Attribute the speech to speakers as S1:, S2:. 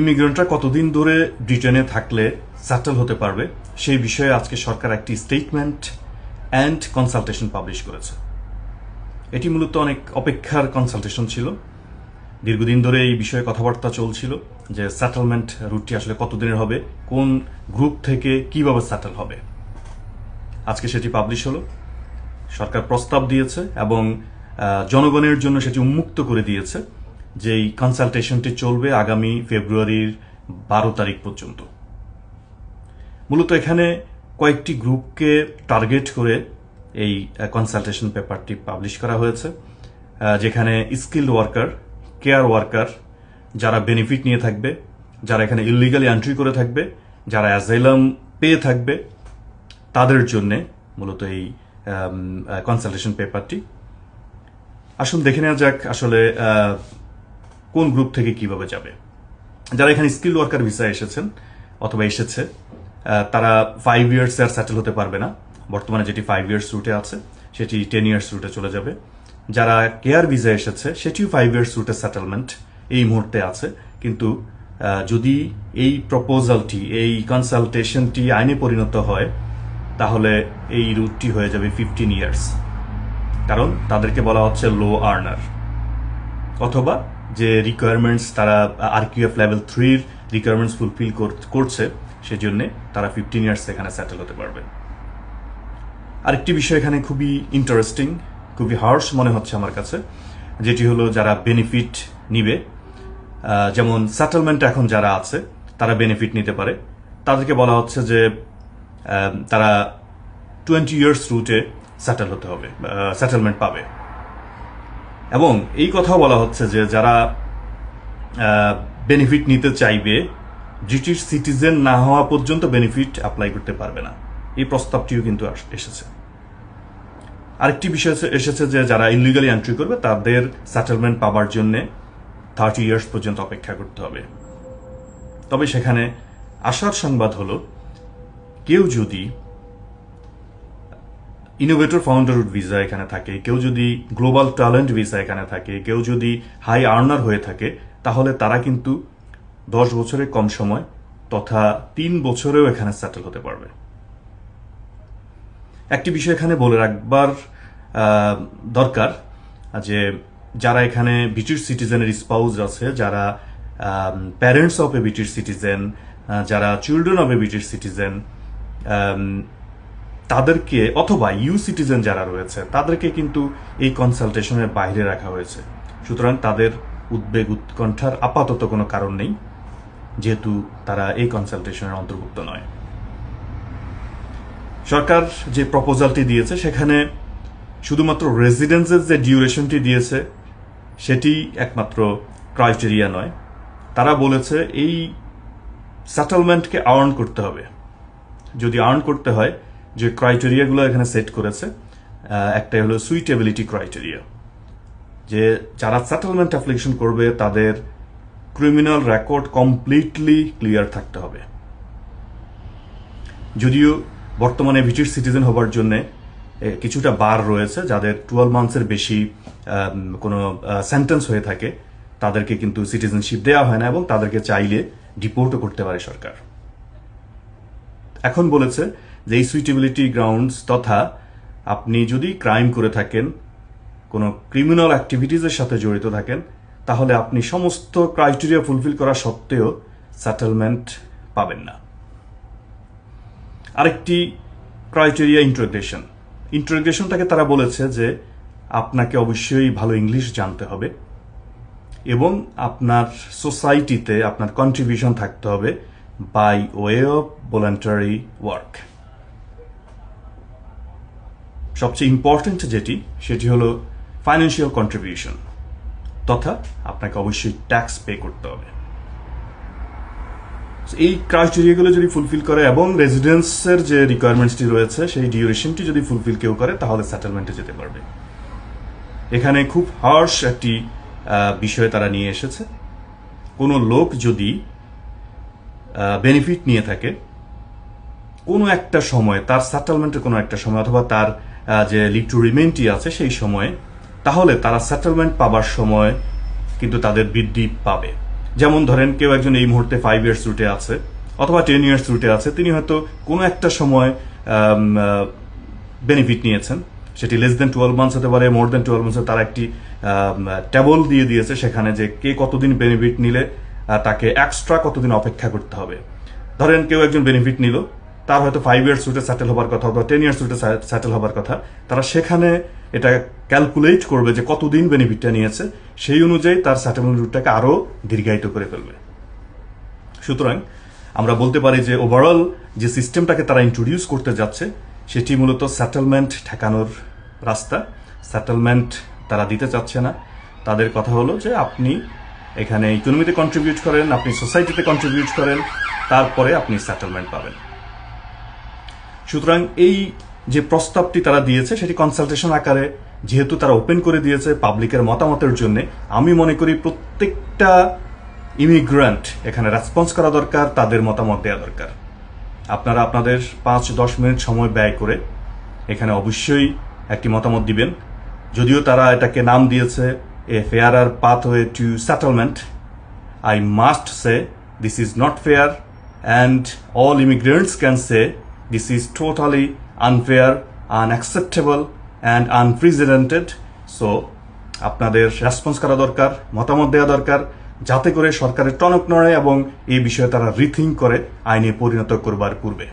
S1: ইমিগ্রেন্টরা কতদিন ধরে ব্রিটেনে থাকলে সেটেল হতে পারবে, সেই বিষয়ে আজকে সরকার একটি স্টেটমেন্ট অ্যান্ড কনসালটেশন পাবলিশ করেছে। এটি মূলত অনেক অপেক্ষার কনসালটেশন ছিল। দীর্ঘদিন ধরে এই বিষয়ে কথাবার্তা চলছিল যে সেটেলমেন্ট রুটটি আসলে কতদিনের হবে, কোন গ্রুপ থেকে কীভাবে সেটেল হবে। আজকে সেটি পাবলিশ হলো। সরকার প্রস্তাব দিয়েছে এবং জনগণের জন্য সেটি উন্মুক্ত করে দিয়েছে। যে এই কনসালটেশনটি চলবে আগামী ফেব্রুয়ারির বারো তারিখ পর্যন্ত। মূলত এখানে কয়েকটি গ্রুপকে টার্গেট করে এই কনসালটেশন পেপারটি পাবলিশ করা হয়েছে যেখানে স্কিল্ড ওয়ার্কার কেয়ার ওয়ার্কার যারা বেনিফিট নিয়ে থাকবে, যারা এখানে ইলিগালি এন্ট্রি করে থাকবে, যারা অ্যাজাইলাম পেয়ে থাকবে, তাদের জন্যে মূলত এই কনসালটেশন পেপারটি আসুন দেখে নেওয়া যাক আসলে কোন গ্রুপ থেকে কীভাবে যাবে। যারা এখানে স্কিল ওয়ার্কার ভিসা এসেছেন অথবা এসেছে তারা ফাইভ ইয়ার্স আর সেটেল হতে পারবে না। বর্তমানে যেটি ফাইভ ইয়ার্স রুটে আছে, সেটি টেন ইয়ার্স রুটে চলে যাবে। যারা কেয়ার ভিসা এসেছে, সেটিও ফাইভ ইয়ার্স রুটে সেটেলমেন্ট এই মুহূর্তে আছে। কিন্তু যদি এই প্রপোজালটি এই কনসালটেশনটি আইনে পরিণত হয়, তাহলে এই রুটটি হয়ে যাবে ফিফটিন ইয়ার্স কারণ, তাদেরকে বলা হচ্ছে লো আর্নার অথবা যে রিকোয়ারমেন্টস তারা আর কিউ এফ লেভেল থ্রির রিকোয়ারমেন্টস ফুলফিল করছে, সেজন্য তারা ফিফটিন ইয়ার্স এখানে সেটেল হতে পারবে। আরেকটি বিষয় এখানে খুবই ইন্টারেস্টিং খুবই হার্শ মনে হচ্ছে আমার কাছে, যেটি হলো যারা বেনিফিট নিবে যেমন সেটেলমেন্ট এখন যারা আছে, তারা বেনিফিট নিতে পারে। তাদেরকে বলা হচ্ছে যে তারা টোয়েন্টি ইয়ার্স রুটে সেটেল হতে হবে সেটেলমেন্ট পাবে। এবং এই কথাও বলা হচ্ছে যে যারা বেনিফিট নিতে চাইবে ব্রিটিশ সিটিজেন না হওয়া পর্যন্ত বেনিফিট অ্যাপ্লাই করতে পারবে না। এই প্রস্তাবটিও কিন্তু এসেছে। আরেকটি বিষয় এসেছে যে যারা ইলিগালি এন্ট্রি করবে, তাদের সেটেলমেন্ট পাওয়ার জন্য থার্টি ইয়ার্স পর্যন্ত অপেক্ষা করতে হবে। তবে সেখানে আসার সংবাদ হলো, কেউ যদি ইনোভেটর ফাউন্ডার ভিসা এখানে থাকে, কেউ যদি গ্লোবাল ট্যালেন্ট ভিসা এখানে থাকে, কেউ যদি হাই আর্নার হয়ে থাকে, তাহলে তারা কিন্তু দশ বছরের কম সময় তথা তিন বছরেও এখানে সেটেল হতে পারবে। একটি বিষয় এখানে বলে রাখবার দরকার, যে যারা এখানে ব্রিটিশ সিটিজেনের স্পাউজ আছে, যারা parents of a British citizen যারা children of a British citizen তাদেরকে অথবা ইউ সিটিজেন যারা রয়েছে, তাদেরকে কিন্তু এই কনসালটেশনের বাইরে রাখা হয়েছে। সুতরাং তাদের উদ্বেগ উৎকণ্ঠার আপাতত কোনো কারণ নেই, যেহেতু তারা এই কনসালটেশনের অন্তর্ভুক্ত নয়। সরকার যে প্রপোজালটি দিয়েছে, সেখানে শুধুমাত্র রেসিডেন্সের যে ডিউরেশনটি দিয়েছে, সেটি একমাত্র ক্রাইটেরিয়া নয়। তারা বলেছে এই সেটেলমেন্টকে আর্ন করতে হবে। যদি আর্ন করতে হয় যে ক্রাইটেরিয়াগুলো এখানে সেট করেছে আহ, একটা হলো সুইটেবিলিটি ক্রাইটেরিয়া যে যারা সেটেলমেন্ট অ্যাপ্লিকেশন করবে তাদের ক্রিমিনাল রেকর্ড কমপ্লিটলি ক্লিয়ার থাকতে হবে। যদিও বর্তমানে ব্রিটিশ সিটিজেন হবার জন্য কিছুটা বার রয়েছে যাদের টুয়েলভ মান্থসের বেশি কোনো সেন্টেন্স হয়ে থাকে তাদেরকে কিন্তু সিটিজেনশিপ দেওয়া হয় না এবং তাদেরকে চাইলে ডিপোর্টও করতে পারে সরকার। এখন বলেছে যে সুইটেবিলিটি গ্রাউন্ডস তথা আপনি যদি ক্রাইম করে থাকেন, কোনো ক্রিমিনাল অ্যাক্টিভিটিজের সাথে জড়িত থাকেন, তাহলে আপনি সমস্ত ক্রাইটেরিয়া ফুলফিল করা সত্ত্বেও সেটেলমেন্ট পাবেন না। আরেকটি ক্রাইটেরিয়া ইন্ট্রোগ্রেশন ইন্ট্রোগ্রেশনটাকে তারা বলেছে যে আপনাকে অবশ্যই ভালো ইংলিশ জানতে হবে এবং আপনার সোসাইটিতে আপনার কন্ট্রিবিউশন থাকতে হবে by way of voluntary work সবচেয়ে ইম্পর্টেন্ট যেটি, সেটি হলো ফাইন্যান্সিয়াল কন্ট্রিবিউশন তথা আপনাকে অবশ্যই ট্যাক্স পে করতে হবে। এই ক্রাইটেরিয়াগুলো যদি ফুলফিল করে, এবং রেজিডেন্সের যে রিকোয়ারমেন্টসটি রয়েছে, সেই ডিউরেশনটি যদি ফুলফিল কেউ করে, তাহলে সেটেলমেন্টে যেতে পারবে। এখানে খুব হার্শ একটি বিষয় তারা নিয়ে এসেছে। কোনো লোক যদি বেনিফিট নিয়ে থাকে, কোনো একটা সময়, তার সেটেলমেন্টের কোনো একটা সময়, অথবা তার যে লিভ টু রিমেন্টি আছে সেই সময়ে, তাহলে তারা সেটেলমেন্ট পাবার সময় কিন্তু তাদের বৃদ্ধি পাবে। যেমন ধরেন কেউ একজন এই মুহূর্তে ফাইভ ইয়ার্স রুটে আছে অথবা টেন ইয়ার্স রুটে আছে, তিনি হয়তো কোনো একটা সময় বেনিফিট নিয়েছেন। সেটি লেস দেন টুয়েলভ মান্থস হতে পারে মোর দেন টুয়েলভ মান্থস তারা একটি টেবল দিয়ে দিয়েছে সেখানে যে কে কতদিন বেনিফিট নিলে তাকে এক্সট্রা কতদিন অপেক্ষা করতে হবে। ধরেন কেউ একজন বেনিফিট নিল তার হয়তো ফাইভ ইয়ার্স রুটে সেটেল হবার কথা অথবা টেন ইয়ার্স রুটে সেটেল হবার কথা। তারা সেখানে এটা ক্যালকুলেট করবে যে কতদিন বেনিফিটটা নিয়েছে, সেই অনুযায়ী তার সেটেলমেন্ট রুটটাকে আরও দীর্ঘায়িত করে ফেলবে। সুতরাং আমরা বলতে পারি যে ওভারঅল যে সিস্টেমটাকে তারা ইন্ট্রোডিউস করতে যাচ্ছে, সেটি মূলত সেটেলমেন্ট ঠেকানোর রাস্তা। সেটেলমেন্ট তারা দিতে চাচ্ছে না। তাদের কথা হলো যে আপনি এখানে ইকোনমিতে কন্ট্রিবিউট করেন, আপনি সোসাইটিতে কন্ট্রিবিউট করেন, তারপরে আপনি সেটেলমেন্ট পাবেন। সুতরাং এই যে প্রস্তাবটি তারা দিয়েছে, সেটি কনসালটেশন আকারে যেহেতু তারা ওপেন করে দিয়েছে পাবলিকের মতামতের জন্য, আমি মনে করি প্রত্যেকটা ইমিগ্রান্ট এখানে রেসপন্স করা দরকার, তাদের মতামত দেওয়া দরকার। আপনারা আপনাদের পাঁচ দশ মিনিট সময় ব্যয় করে এখানে অবশ্যই একটি মতামত দিবেন। যদিও তারা এটাকে নাম দিয়েছে a fairer pathway to settlement I must say this is not fair and all immigrants can say this is totally unfair, unacceptable, and unprecedented. So, আপনাদের রেসপন্স করা দরকার মতামত দেওয়া দরকার যাতে করে সরকারের টনক নড়ে এবং এই বিষয়ে তারা রিথিং করে আইনে পরিণত করবার পূর্বে